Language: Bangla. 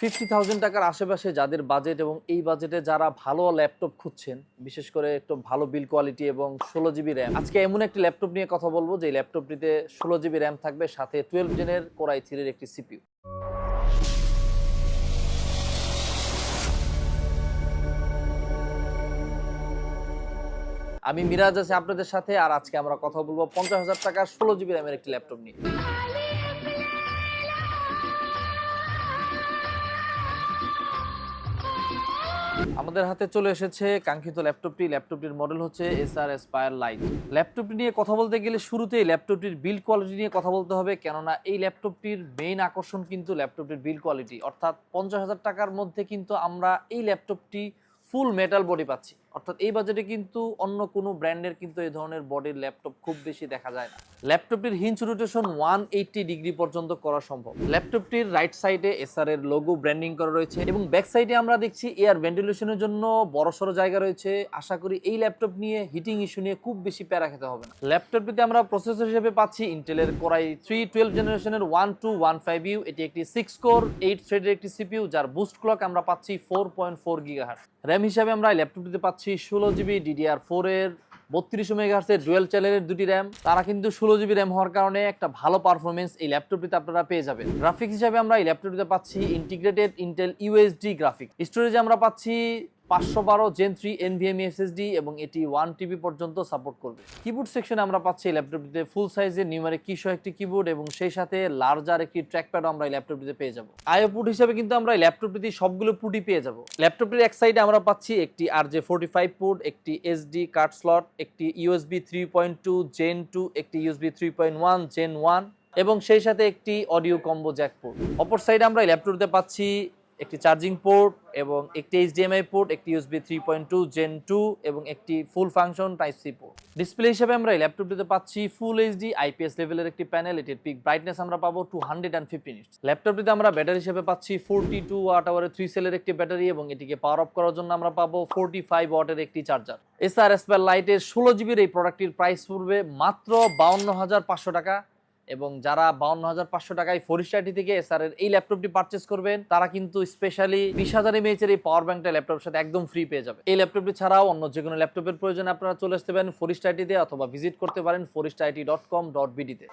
ফিফটি থাউজেন্ড টাকার আশেপাশে যাদের বাজেট এবং এই বাজেটে যারা ভালো ল্যাপটপ খুঁজছেন, বিশেষ করে একটু ভালো বিল কোয়ালিটি এবং ষোলো জিবি র্যাম আজকে এমন একটি ল্যাপটপ নিয়ে কথা বলব যে ল্যাপটপটিতে ষোলো জিবি র্যাম থাকবে, সাথে টুয়েলভ জেনের কোরাই থ্রির একটি সিপিউ আমি মিরাজ আছি আপনাদের সাথে, আর আজকে আমরা কথা বলব পঞ্চাশ হাজার টাকার ষোলো জিবি র্যামের একটি ল্যাপটপ নিয়ে। আমাদের হাতে চলে এসেছে কাঙ্ক্ষিত ল্যাপটপটি। ল্যাপটপটির মডেল হচ্ছে এস আর এসপায়ার লাইট ল্যাপটপটি নিয়ে কথা বলতে গেলে শুরুতেই ল্যাপটপটির বিল কোয়ালিটি নিয়ে কথা বলতে হবে, কেননা এই ল্যাপটপটির মেইন আকর্ষণ কিন্তু ল্যাপটপটির বিল কোয়ালিটি অর্থাৎ পঞ্চাশ হাজার টাকার মধ্যে কিন্তু আমরা এই ল্যাপটপটি ফুল মেটাল বডি পাচ্ছি। অর্থাৎ এই বাজেটে কিন্তু অন্য কোনো ব্র্যান্ডের কিন্তু এই ধরনের বডির ল্যাপটপ খুব বেশি দেখা যায় না। ল্যাপটপটির hinge rotation one eighty degree পর্যন্ত করা সম্ভব। ল্যাপটপটির রাইট সাইডে এসআর এর লোগো ব্র্যান্ডিং করা রয়েছে এবং ব্যাক সাইডে আমরা দেখছি এয়ার ভেন্টিলেশনের জন্য বড়সড় জায়গা রয়েছে। আশা করি এই ল্যাপটপ নিয়ে হিটিং ইস্যু নিয়ে খুব বেশি প্যারা খেতে হবে না। ল্যাপটপটিতে আমরা প্রসেসর হিসেবে পাচ্ছি ইন্টেলের কোরাই থ্রি টুয়েলভ জেনারেশনের one two one five U এটি একটি সিক্স কোর এইট থ্রেডের একটি সিপিউ যার বুস্ট ক্লক আমরা পাচ্ছি four point four gigahertz RAM হিসাবে আমরা ল্যাপটপটিতে পাচ্ছি ষোলো জিবি ডিডিআর ফোরের বত্রিশশো মেগাহার্সের ডুয়েল চ্যানেলের দুটি র্যাম। তারা কিন্তু ষোলো জিবি র্যাম হওয়ার কারণে একটা ভালো পারফরমেন্স এই ল্যাপটপটিতে আপনারা পেয়ে যাবেন। গ্রাফিক্স হিসাবে আমরা এই ল্যাপটপটিতে পাচ্ছি ইন্টিগ্রেটেড ইন্টেল ইউএসডি গ্রাফিক স্টোরেজে আমরা পাচ্ছি পাঁচশো বারো জেন থ্রি এনভিএমই এসএসডি এবং এটি ওয়ান টিবি পর্যন্ত সাপোর্ট করবে। কিবোর্ড সেকশনে আমরা পাচ্ছি ল্যাপটপটিতে ফুল সাইজের নিউমারিক কিসহ একটি কিবোর্ড এবং সেই সাথে লার্জার একটি ট্র্যাকপ্যাডও আমরা এই ল্যাপটপটিতে পেয়ে যাব। আইও পুট হিসেবে কিন্তু আমরা এই ল্যাপটপটিতে সবগুলো পুটি পেয়ে যাব। ল্যাপটপটির এক সাইডে আমরা পাচ্ছি একটি R J forty five port একটি এসডি কার্ড স্লট একটি USB three point two gen two একটি USB three point one gen one এবং সেই সাথে একটি অডিও কম্বো জ্যাক পোর্ট অপর সাইডে আমরা এই ল্যাপটপটিতে পাচ্ছি একটি চার্জিং পোর্ট এবং একটি এইচডিএমআই পোর্ট, একটি USB three point two Gen two এবং একটি full function type C port. Display হিসেবে আমরা এই ল্যাপটপটিতে পাচ্ছি ফুল এইচডি আইপিএস লেভেলের একটি প্যানেল এটির পিক ব্রাইটনেস আমরা পাবো two hundred and fifty nits ল্যাপটপটিতে আমরা ব্যাটারি হিসেবে পাচ্ছি ফোরটি টু ওয়াট আওয়ারের থ্রি সেলের একটি ব্যাটারি এবং এটিকে পাওয়ার অফ করার জন্য আমরা পাবো ফোরটি ফাইভ ওয়াটের একটি চার্জার এসআর এসপার লাইটের ষোলো জিবির এই প্রোডাক্টটির প্রাইস পড়বে মাত্র বাউন্ন হাজার পাঁচশো টাকা। এবং যারা বাউন্ন হাজার পাঁচশো টাকায় ফরিস্টাটি থেকে স্যার এই ল্যাপটপটি পারচেস করবেন, তারা কিন্তু স্পেশালি বিশ হাজার এমএচের এই পাওয়ার ব্যাংকটা ল্যাপটপের সাথে একদম ফ্রি পেয়ে যাবে। এই ল্যাপটপটি ছাড়াও অন্য যে কোনো ল্যাপটপের প্রয়োজনে আপনারা চলে আসতে পারেন ফরিস্টাইটিতে অথবা ভিজিট করতে পারেন ফরিস্টাইটি ডট কম ডট বিডিতে